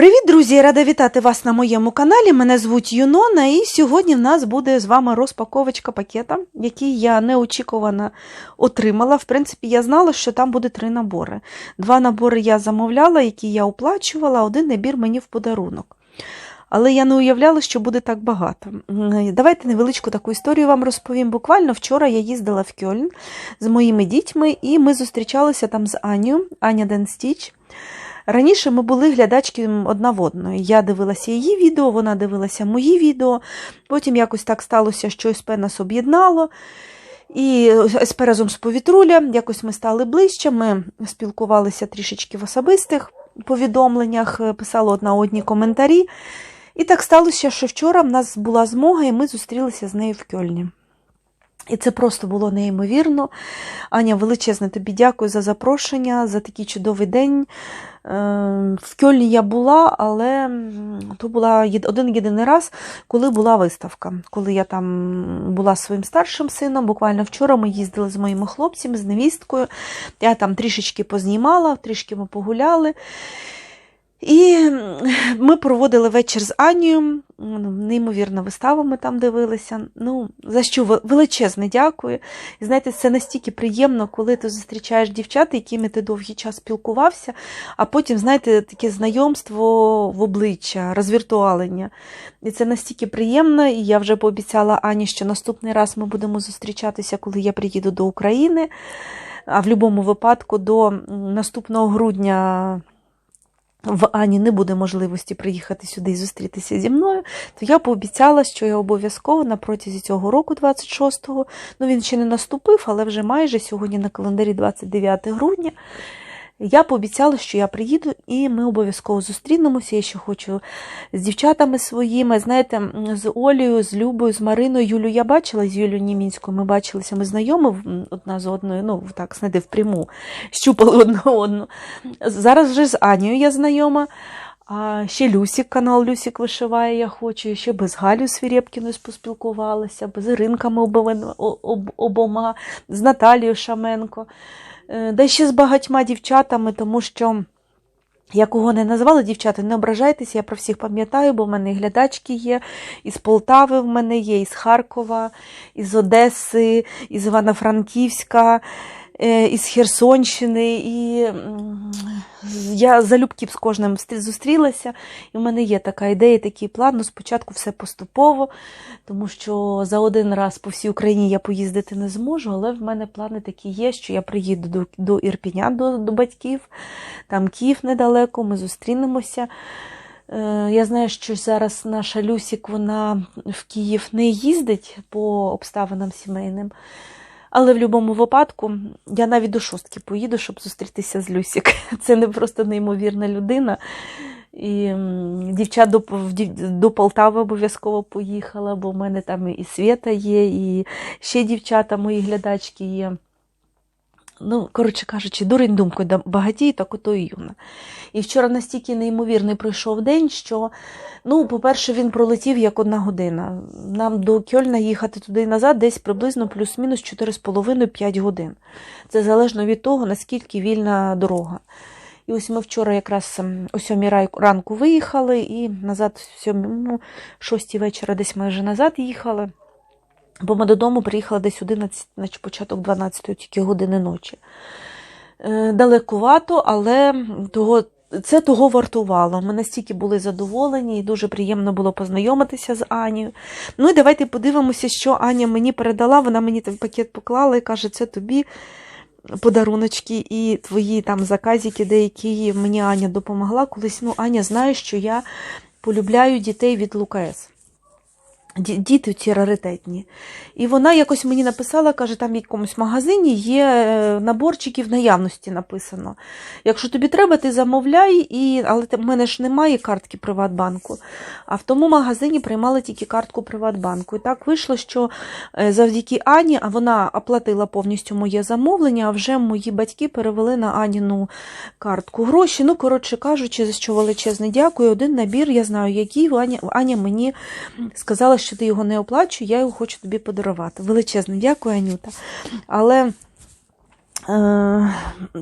Привіт, друзі! Рада вітати вас на моєму каналі. Мене звуть Юнона, і сьогодні в нас буде з вами розпаковочка пакета, який я неочікувано отримала. В принципі, я знала, що там буде три набори. Два набори я замовляла, які я оплачувала, один набір мені в подарунок. Але я не уявляла, що буде так багато. Давайте невеличку таку історію вам розповім. Буквально вчора я їздила в Кьольн з моїми дітьми, і ми зустрічалися там з Анією, Аня Денстіч. Раніше ми були глядачки одна в одної. Я дивилася її відео, вона дивилася мої відео. Потім якось так сталося, що СП нас об'єднало. І СП разом з повітруля, якось ми стали ближче, ми спілкувалися трішечки в особистих повідомленнях, писали одна одні коментарі. І так сталося, що вчора в нас була змога, і ми зустрілися з нею в Кьольні. І це просто було неймовірно. Аня, величезне тобі дякую за запрошення, за такий чудовий день. Е, В Кьольні я була, але то була один єдиний раз, коли була виставка. Коли я там була зі своїм старшим сином, буквально вчора ми їздили з моїми хлопцями, з невісткою. Я там трішечки познімала, трішки ми погуляли. І ми проводили вечір з Анією. Ну, Неймовірна вистава ми там дивилися. Ну, за що ве- величезне дякую. І знаєте, це настільки приємно, коли ти зустрічаєш дівчат, якими ти довгий час спілкувався, а потім, знаєте, таке знайомство в обличчя, розвіртуалення. І це настільки приємно, і я вже пообіцяла Ані, що наступний раз ми будемо зустрічатися, коли я приїду до України. А в будь-якому випадку до наступного грудня в Ані не буде можливості приїхати сюди і зустрітися зі мною, то я пообіцяла, що я обов'язково на протязі цього року, 26-го, ну він ще не наступив, але вже майже сьогодні на календарі 29 грудня. Я пообіцяла, що я приїду і ми обов'язково зустрінемося. Я ще хочу з дівчатами своїми. Знаєте, з Олею, з Любою, з Мариною. Юлю я бачила, з Юлією Німінською ми бачилися, ми знайомі одна з одною, ну так, знаєте, впряму, щупали одна одну. Зараз вже з Анією я знайома. А ще Люсік, канал Люсік вишиває, я хочу. Ще без Галю Свірєпкіною поспілкувалася, без Іринками обома, з Наталією Шаменко. Е, Да ще з багатьма дівчатами, тому що я кого не назвала дівчата, не ображайтеся, я про всіх пам'ятаю, бо в мене і глядачки є, із Полтави в мене є, із Харкова, із Одеси, із Івано-Франківська, із Херсонщини. І я залюбки з кожним зустрілася, і в мене є така ідея, такий план. Ну, спочатку все поступово, тому що за один раз по всій Україні я поїздити не зможу, але в мене плани такі є, що я приїду до, до Ірпіня, до, до батьків, там Київ недалеко, ми зустрінемося. Е, Я знаю, що зараз наша Люсік вона в Київ не їздить по обставинам сімейним. Але в будь-якому випадку я навіть до шостки поїду, щоб зустрітися з Люсік. Це не просто неймовірна людина. І дівчат до, до Полтави обов'язково поїхала, бо в мене там і Свята є, і ще дівчата, мої глядачки є. Ну, коротше кажучи, дурень думкою да багатій, так ото і юна. І вчора настільки неймовірний пройшов день, що, ну, по-перше, він пролетів як одна година. Нам до Кьольна їхати туди і назад десь приблизно плюс-мінус 4,5-5 годин. Це залежно від того, наскільки вільна дорога. І ось ми вчора якраз ем, о 7 рай- ранку виїхали, і назад, в 7, ну, 6 вечора десь ми вже назад їхали. Бо ми додому приїхали десь 11, значить початок 12 тільки години ночі. Е, Далекувато, але того, це того вартувало. Ми настільки були задоволені і дуже приємно було познайомитися з Анією. Ну і давайте подивимося, що Аня мені передала. Вона мені той пакет поклала і каже, це тобі подаруночки і твої там заказики, деякі мені Аня допомогла. Колись ну, Аня знає, що я полюбляю дітей від Лукас. Ді- Діти ці раритетні. І вона якось мені написала, каже, там в якомусь магазині є е, наборчики в наявності написано. Якщо тобі треба, ти замовляй, і... але в мене ж немає картки Приватбанку. А в тому магазині приймала тільки картку Приватбанку. І так вийшло, що е, завдяки Ані, а вона оплатила повністю моє замовлення, а вже мої батьки перевели на Аніну картку гроші. Ну, коротше кажучи, за що величезне дякую. Один набір, я знаю, який Аня, Аня мені сказала, що ти його не оплачуєш, я його хочу тобі подарувати. Величезне дякую, Анюта. Але Е,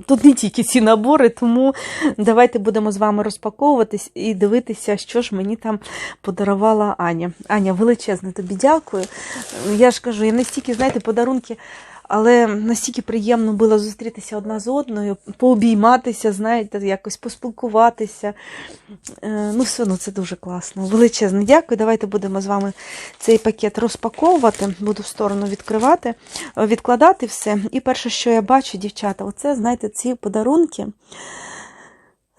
Тут не тільки ці набори, тому давайте будемо з вами розпаковуватись і дивитися, що ж мені там подарувала Аня. Аня, величезне тобі дякую. Я ж кажу, я настільки, знаєте, подарунки, але настільки приємно було зустрітися одна з одною, пообійматися, знаєте, якось поспілкуватися. Е, Ну, все одно це дуже класно. Величезне дякую. Давайте будемо з вами цей пакет розпаковувати. Буду в сторону відкривати, е, відкладати все. І перше, що я бачу, дівчата, оце, знаєте, ці подарунки.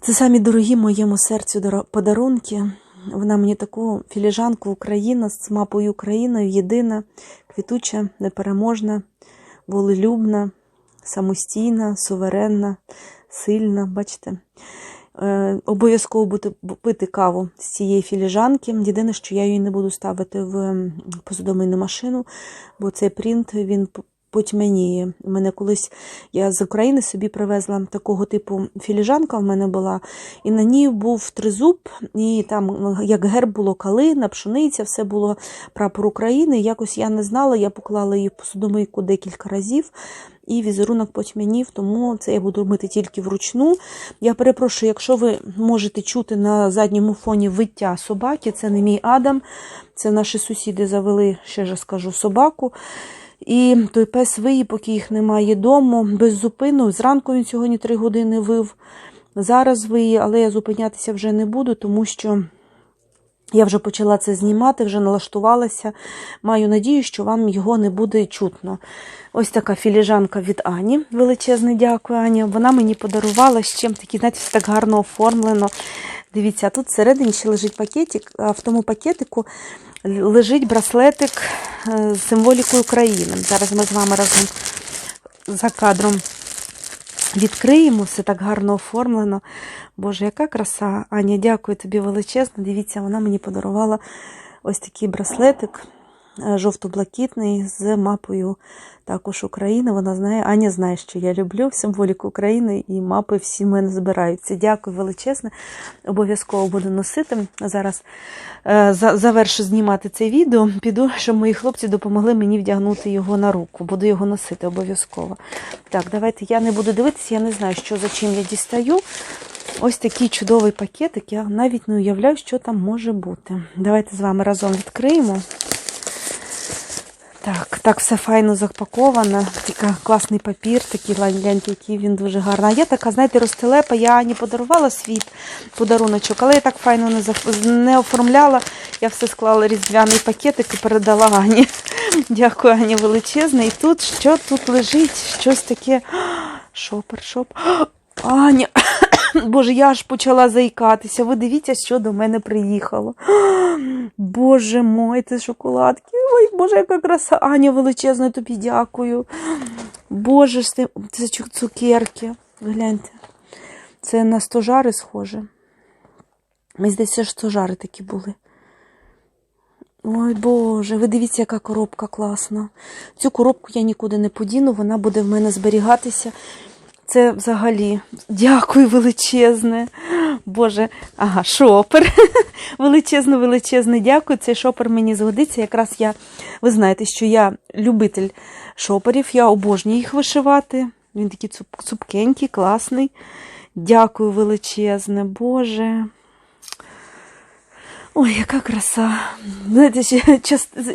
Це самі дорогі моєму серцю подарунки. Вона мені таку філіжанку Україна з мапою Україною, єдина, квітуча, непереможна, волелюбна, самостійна, суверенна, сильна. Бачите? Е, обов'язково бути, пити каву з цієї філіжанки. Єдине, що я її не буду ставити в посудомийну машину, бо цей принт він потьмяніє. У мене колись я з України собі привезла такого типу філіжанка в мене була, і на ній був тризуб, і там як герб було калина, пшениця, все було прапор України. Якось я не знала, я поклала її в посудомийку декілька разів. І візерунок потьмянів, тому це я буду робити тільки вручну. Я перепрошую, якщо ви можете чути на задньому фоні виття собаки, це не мій Адам, це наші сусіди завели, ще ж скажу, собаку. І той пес виє, поки їх немає дому, без зупину. Зранку він сьогодні три години вив. Зараз виє, але я зупинятися вже не буду, тому що я вже почала це знімати, вже налаштувалася. Маю надію, що вам його не буде чутно. Ось така філіжанка від Ані. Величезне дякую, Ані. Вона мені подарувала з чим такі, знаєте, так гарно оформлено. Дивіться, тут всередині ще лежить пакетик, а в тому пакетику лежить браслетик е, з символікою України. Зараз ми з вами разом за кадром відкриємо, все так гарно оформлено. Боже, яка краса. Аня, дякую тобі величезно. Дивіться, вона мені подарувала ось такий браслетик жовто-блакитний з мапою також України. Вона знає, Аня знає, що я люблю символіку України і мапи всі мене збираються. Дякую величезне. Обов'язково буду носити. Зараз е, за- завершу знімати це відео. Піду, щоб мої хлопці допомогли мені вдягнути його на руку. Буду його носити обов'язково. Так, давайте я не буду дивитися, я не знаю, що за чим я дістаю. Ось такий чудовий пакетик. Я навіть не уявляю, що там може бути. Давайте з вами разом відкриємо. Так, так все файно запаковано. Такий класний папір, такий гляньте, який він дуже гарний. А я така, знаєте, розтелепа, я Ані подарувала свій подаруночок, але я так файно не, заф- не оформляла. Я все склала різдвяний пакетик і передала Ані. Дякую, Ані, величезне. І тут що тут лежить? Щось таке. Шопер, шоп. Аня. Боже, я аж почала заїкатися. Ви дивіться, що до мене приїхало. Боже мой, це шоколадки. Ой, Боже, яка краса. Аня величезна, тобі дякую. Боже, ж ти- це цукерки. Гляньте. Це на стожари схоже. Мені здається, що стожари такі були. Ой, Боже, ви дивіться, яка коробка класна. Цю коробку я нікуди не подіну, вона буде в мене зберігатися. Це взагалі дякую величезне. Боже, ага, шопер. Величезне, величезне дякую. Цей шопер мені згодиться. Якраз я, ви знаєте, що я любитель шоперів, я обожнюю їх вишивати. Він такий цуп- цупкенький, класний. Дякую величезне, Боже. Ой, яка краса. Знаєте,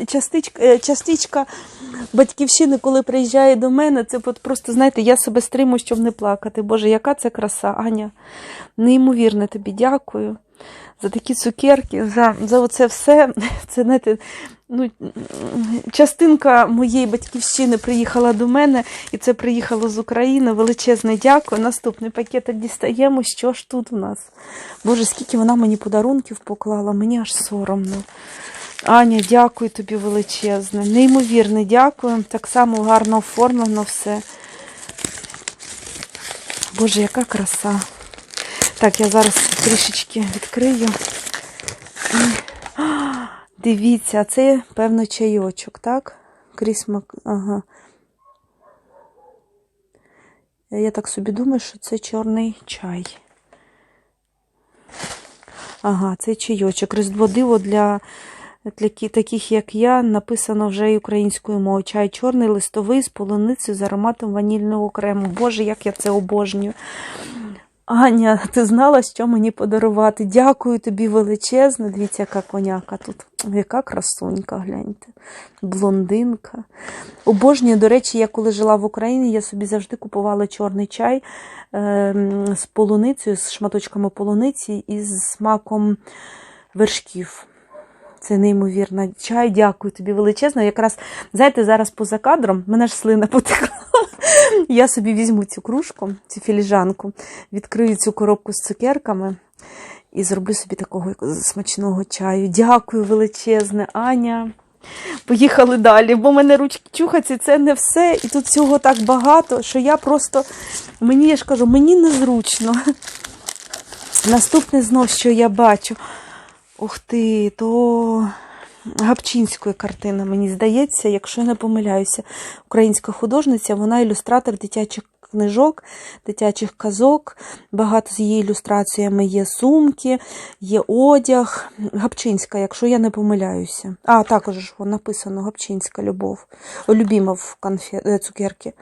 частичка, е, частичка батьківщини, коли приїжджає до мене, це от просто, знаєте, я себе стримую, щоб не плакати. Боже, яка це краса, Аня. Неймовірно тобі дякую за такі цукерки, за, за оце все. Це, знаєте, ну, частинка моєї батьківщини приїхала до мене, і це приїхало з України. Величезне дякую. Наступний пакетик дістаємо. Що ж тут у нас? Боже, скільки вона мені подарунків поклала, мені аж соромно. Аня, дякую тобі величезне. Неймовірне, дякую. Так само гарно оформлено все. Боже, яка краса. Так, я зараз трішечки відкрию. Дивіться, а це, певно, чайочок, так? Крісмак. Ага. Я так собі думаю, що це чорний чай. Ага, це чайочок. Різдво диво для для таких як я, написано вже і українською мовою. Чай чорний, листовий з полуницею з ароматом ванільного крему. Боже, як я це обожнюю. Аня, ти знала, що мені подарувати? Дякую тобі величезно. Дивіться, яка коняка тут. Яка красунька, гляньте. Блондинка. Обожнюю, до речі, я коли жила в Україні, я собі завжди купувала чорний чай ем, з полуницею, з шматочками полуниці і з смаком вершків. Це неймовірно. Чай, дякую тобі величезно. Якраз, знаєте, зараз поза кадром мене ж слина потекла. Я собі візьму цю кружку, цю філіжанку, відкрию цю коробку з цукерками і зроблю собі такого смачного чаю. Дякую величезне, Аня. Поїхали далі, бо в мене ручки чухаться, це не все. І тут всього так багато, що я просто, мені я ж кажу, мені незручно. Наступне знов, що я бачу. Ух ти, то Гапчинської картина, мені здається, якщо я не помиляюся, українська художниця, вона ілюстратор дитячих книжок, дитячих казок. Багато з її ілюстраціями є сумки, є одяг. Гапчинська, якщо я не помиляюся. А, також написано Гапчинська любов. Любіма в конфе... е, цукерки.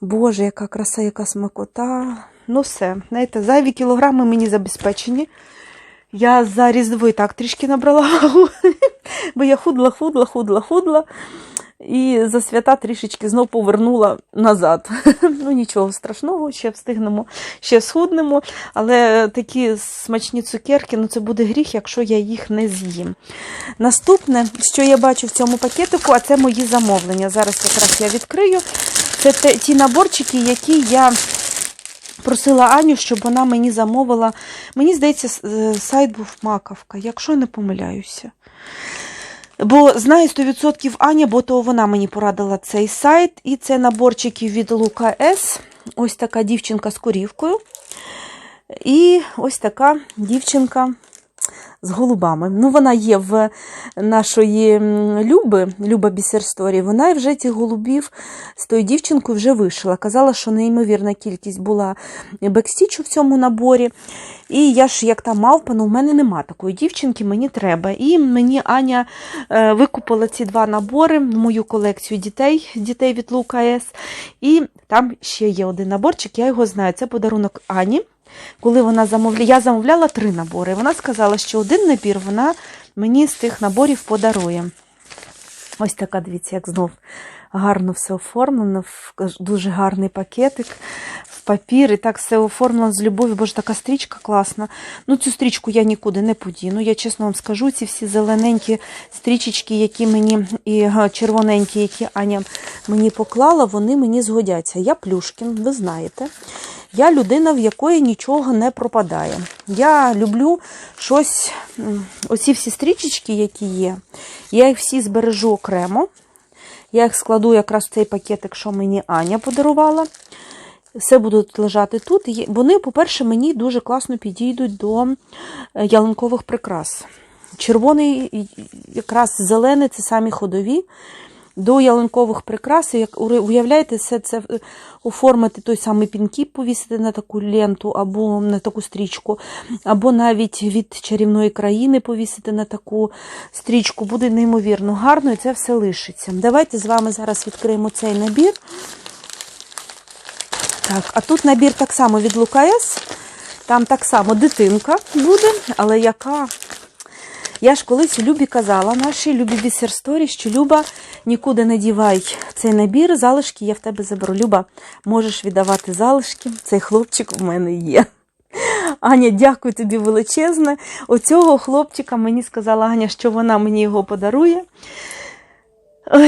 Боже, яка краса, яка смакота. Ну все, знаєте, зайві кілограми мені забезпечені. Я за Різдво і так трішки набрала бо я худла, худла, худла, худла. І за свята трішечки знов повернула назад. Ну нічого страшного, ще встигнемо, ще схуднемо. Але такі смачні цукерки, ну це буде гріх, якщо я їх не з'їм. Наступне, що я бачу в цьому пакетику, а це мої замовлення. Зараз якраз я відкрию. Це ті наборчики, які я просила Аню, щоб вона мені замовила. Мені здається, е, сайт був Макавка, якщо не помиляюся. Бо знаю 100% Аня, бо то вона мені порадила цей сайт. І це наборчики від Лука С. Ось така дівчинка з корівкою. І ось така дівчинка з голубами. Ну, вона є в нашої Люби, Люба Бісер Сторі. Вона вже тих голубів з тою дівчинкою вже вишила. Казала, що неймовірна кількість була бекстічу в цьому наборі. І я ж, як та мавпа, ну в мене нема такої дівчинки, мені треба. І мені Аня е, викупила ці два набори мою колекцію дітей, дітей від Лука С. І там ще є один наборчик, я його знаю. Це подарунок Ані. Коли вона замовляла, я замовляла три набори. Вона сказала, що один набір вона мені з тих наборів подарує. Ось така, дивіться, як знов гарно все оформлено, дуже гарний пакетик, в папір, і так все оформлено з любов'ю, бо ж така стрічка класна. Ну, цю стрічку я нікуди не подіну. Я чесно вам скажу, ці всі зелененькі стрічечки, які мені, і червоненькі, які Аня мені поклала, вони мені згодяться. Я Плюшкін, ви знаєте. Я людина, в якої нічого не пропадає. Я люблю щось, оці всі стрічечки, які є, я їх всі збережу окремо. Я їх складу якраз в цей пакетик, що мені Аня подарувала. Все будуть лежати тут. Вони, по-перше, мені дуже класно підійдуть до е, ялинкових прикрас. Червоний, якраз зелений це самі ходові. До ялинкових прикрас, як уявляєте, все це е, оформити той самий пінкіп, повісити на таку ленту або на таку стрічку, або навіть від чарівної країни повісити на таку стрічку. Буде неймовірно гарно і це все лишиться. Давайте з вами зараз відкриємо цей набір. Так, а тут набір так само від Лукаес. Там так само дитинка буде, але яка я ж колись Любі казала, нашій Любі Бісер Сторі, що Люба, нікуди не дівай цей набір, залишки я в тебе заберу. Люба, можеш віддавати залишки, цей хлопчик в мене є. Аня, дякую тобі величезне. Оцього хлопчика мені сказала Аня, що вона мені його подарує.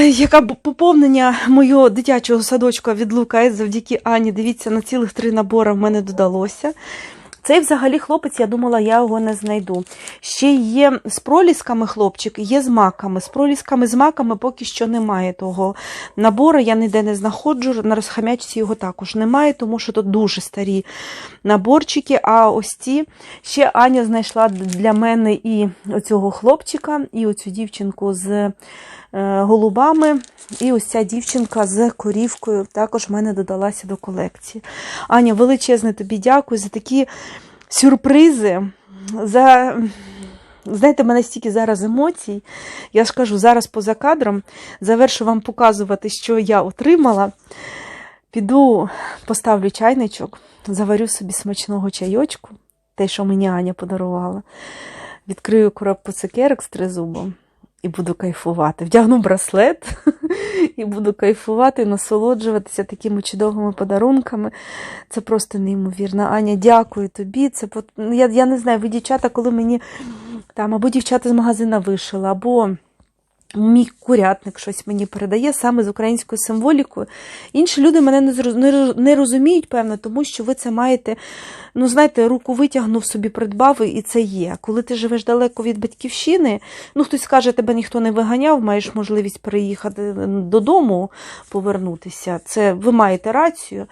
Яка поповнення моєго дитячого садочка від Лука завдяки Ані, дивіться, на цілих три набори в мене додалося. Цей взагалі хлопець, я думала, я його не знайду. Ще є з пролісками хлопчик, є з маками. З пролісками, з маками поки що немає того набору. Я ніде не знаходжу. На розхам'ячці його також немає, тому що тут дуже старі наборчики. А ось ці ще Аня знайшла для мене і оцього хлопчика, і оцю дівчинку з голубами. І ось ця дівчинка з корівкою також в мене додалася до колекції. Аня, величезне тобі дякую за такі сюрпризи, за Знаєте, в мене стільки зараз емоцій. Я ж кажу, зараз поза кадром завершу вам показувати, що я отримала. Піду, поставлю чайничок, заварю собі смачного чайочку, те, що мені Аня подарувала. Відкрию коробку цукерок з тризубом і буду кайфувати. Вдягну браслет і буду кайфувати, насолоджуватися такими чудовими подарунками. Це просто неймовірно. Аня, дякую тобі. Це я, я не знаю, ви дівчата, коли мені там або дівчата з магазина вишили, або мій курятник щось мені передає саме з українською символікою. Інші люди мене не, розуміють, певно, тому що ви це маєте, ну, знаєте, руку витягнув собі, придбав, і це є. Коли ти живеш далеко від батьківщини, ну хтось скаже, тебе ніхто не виганяв, маєш можливість переїхати додому, повернутися. Це ви маєте рацію.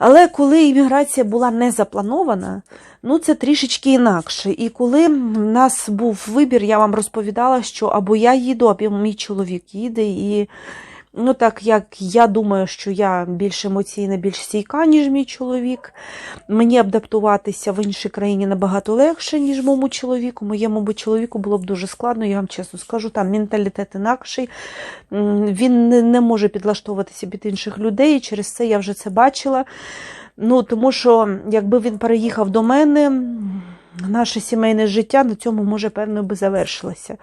Але коли імміграція була не запланована, ну це трішечки інакше. І коли в нас був вибір, я вам розповідала, що або я їду, або мій чоловік їде. І ну так як я думаю, що я більш емоційна, більш стійка, ніж мій чоловік. Мені адаптуватися в іншій країні набагато легше, ніж моєму чоловіку. Моєму чоловіку було б дуже складно, я вам чесно скажу, там менталітет інакший. Він не, може підлаштовуватися під інших людей, і через це я вже це бачила. Ну, тому що якби він переїхав до мене, наше сімейне життя на цьому, може, певно, би завершилося.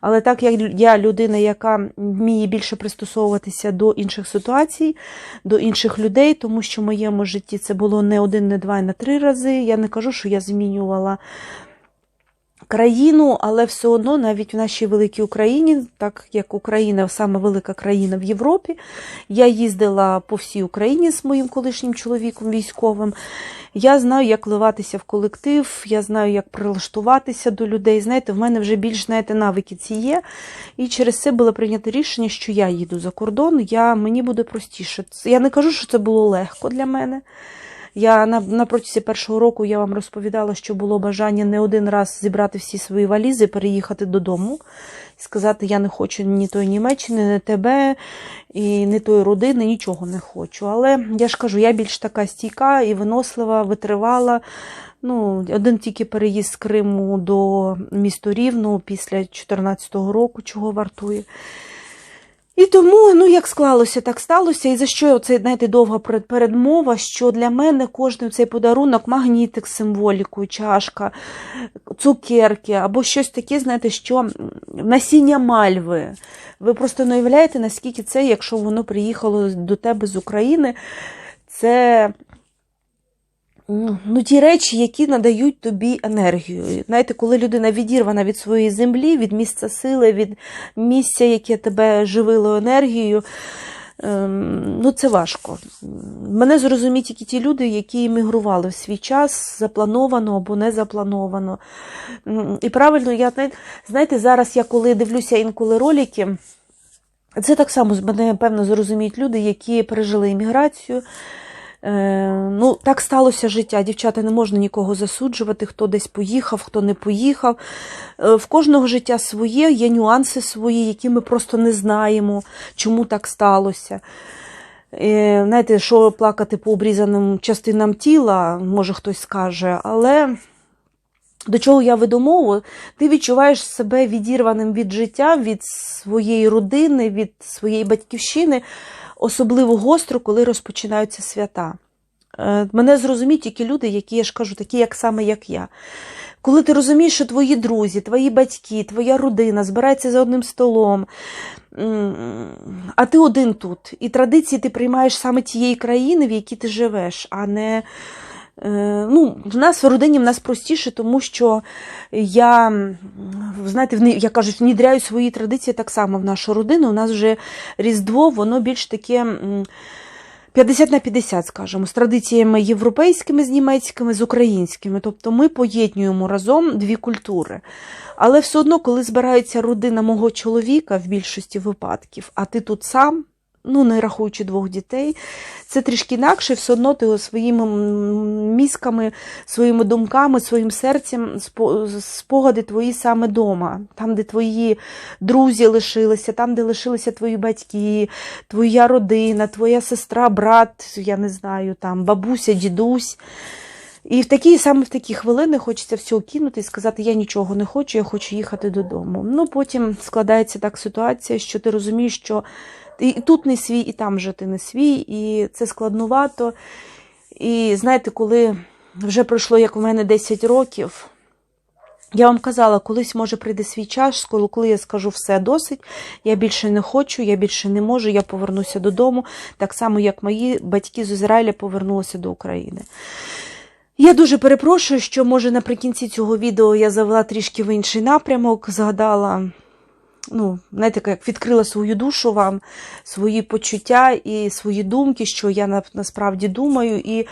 Але так як я людина, яка вміє більше пристосовуватися до інших ситуацій, до інших людей, тому що в моєму житті це було не один, не два, не три рази. Я не кажу, що я змінювала країну, але все одно навіть в нашій великій Україні, так як Україна саме велика країна в Європі, я їздила по всій Україні з моїм колишнім чоловіком військовим. Я знаю, як вливатися в колектив, я знаю, як прилаштуватися до людей. Знаєте, в мене вже більш знаєте, навики ці є. І через це було прийнято рішення, що я їду за кордон, я, мені буде простіше. Я не кажу, що це було легко для мене. Я на, на протязі першого року я вам розповідала, що було бажання не один раз зібрати всі свої валізи, переїхати додому і сказати, я не хочу ні тої Німеччини, ні тебе, і ні тої родини, нічого не хочу. Але я ж кажу, я більш така стійка і винослива, витривала. Ну, один тільки переїзд з Криму до міста Рівного після 2014 року, чого вартує. І тому, ну як склалося, так сталося. І за що це, знаєте, довга перед- передмова, що для мене кожен цей подарунок, магнітик з символікою, чашка, цукерки або щось таке, знаєте, що насіння мальви. Ви просто не уявляєте, наскільки це, якщо воно приїхало до тебе з України, це ну, ті речі, які надають тобі енергію. Знаєте, коли людина відірвана від своєї землі, від місця сили, від місця, яке тебе живило енергією, ем, ну це важко. Мене зрозуміють тільки ті люди, які емігрували в свій час, заплановано або не заплановано. І правильно, я знаєте, зараз я коли дивлюся інколи ролики, це так само мене, певно, зрозуміють люди, які пережили імміграцію. Е, ну, так сталося життя. Дівчата не можна нікого засуджувати, хто десь поїхав, хто не поїхав. Е, в кожного життя своє, є нюанси свої, які ми просто не знаємо, чому так сталося. Е, знаєте, що плакати по обрізаним частинам тіла, може хтось скаже, але. До чого я веду ти відчуваєш себе відірваним від життя, від своєї родини, від своєї батьківщини, особливо гостро, коли розпочинаються свята. Е, Мене зрозуміють тільки люди, які я ж кажу, такі, як саме як я. Коли ти розумієш, що твої друзі, твої батьки, твоя родина збирається за одним столом, а ти один тут. І традиції ти приймаєш саме тієї країни, в якій ти живеш, а не. Е, Ну, в нас в родині в нас простіше, тому що я, знаєте, як кажуть, внідряю свої традиції так само в нашу родину. У нас вже Різдво, воно більш таке 50 на 50, скажімо, з традиціями європейськими, з німецькими, з українськими. Тобто ми поєднуємо разом дві культури. Але все одно, коли збирається родина мого чоловіка в більшості випадків, а ти тут сам, ну не рахуючи двох дітей, це трішки інакше, все одно ти своїми мізками, своїми думками, своїм серцем спогади твої саме дома, там, де твої друзі лишилися, там, де лишилися твої батьки, твоя родина, твоя сестра, брат, я не знаю, там бабуся, дідусь. І в такі, саме в такі хвилини хочеться все кинути і сказати, я нічого не хочу, я хочу їхати додому. Ну, потім складається так ситуація, що ти розумієш, що ти і тут не свій, і там вже ти не свій, і це складнувато. І знаєте, коли вже пройшло, як в мене 10 років, я вам казала, колись може прийде свій час, коли я скажу все досить, я більше не хочу, я більше не можу, я повернуся додому, так само, як мої батьки з Ізраїля повернулися до України. Я дуже перепрошую, що може наприкінці цього відео я завела трішки в інший напрямок, згадала, ну, знаєте, як відкрила свою душу вам, свої почуття і свої думки, що я насправді думаю, і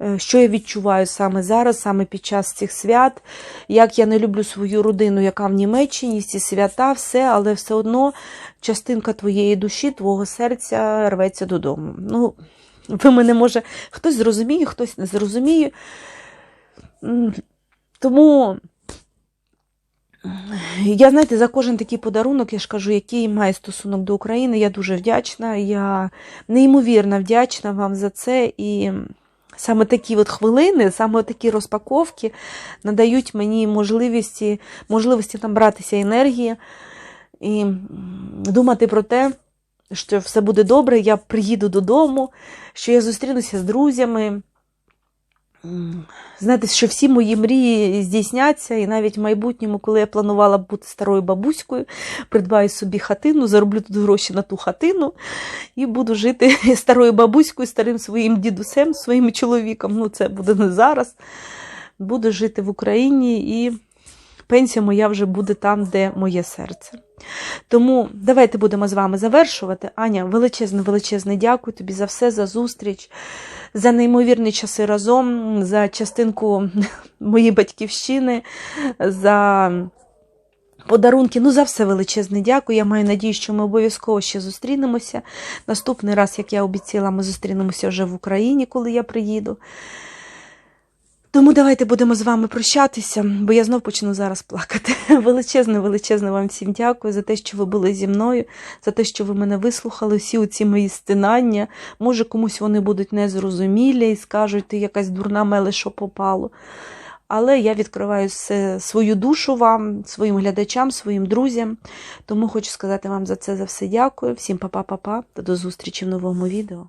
е, що я відчуваю саме зараз, саме під час цих свят, як я не люблю свою родину, яка в Німеччині, ці свята, все, але все одно частинка твоєї душі, твого серця рветься додому. Ну, ви мене може, хтось зрозуміє, хтось не зрозуміє. Тому я, знаєте, за кожен такий подарунок, я ж кажу, який має стосунок до України, я дуже вдячна. Я неймовірно вдячна вам за це. І саме такі от хвилини, саме такі розпаковки надають мені можливості, можливості там братися енергії і думати про те, що все буде добре, я приїду додому, що я зустрінуся з друзями. Знаєте, що всі мої мрії здійсняться, і навіть в майбутньому, коли я планувала бути старою бабуською, придбаю собі хатину, зароблю тут гроші на ту хатину і буду жити старою бабуською, старим своїм дідусем, своїм чоловіком. Ну, це буде не зараз. Буду жити в Україні, і пенсія моя вже буде там, де моє серце. Тому давайте будемо з вами завершувати. Аня, величезне, величезне дякую тобі за все, за зустріч, за неймовірні часи разом, за частинку моєї батьківщини, за подарунки. Ну, за все величезне дякую. Я маю надію, що ми обов'язково ще зустрінемося. Наступний раз, як я обіцяла, ми зустрінемося вже в Україні, коли я приїду. Тому давайте будемо з вами прощатися, бо я знов почну зараз плакати. Величезне, величезне вам всім дякую за те, що ви були зі мною, за те, що ви мене вислухали, всі оці мої стинання. Може, комусь вони будуть незрозумілі і скажуть, ти якась дурна меле, що попало. Але я відкриваю свою душу вам, своїм глядачам, своїм друзям. Тому хочу сказати вам за це за все дякую. Всім па-па-па-па до зустрічі в новому відео.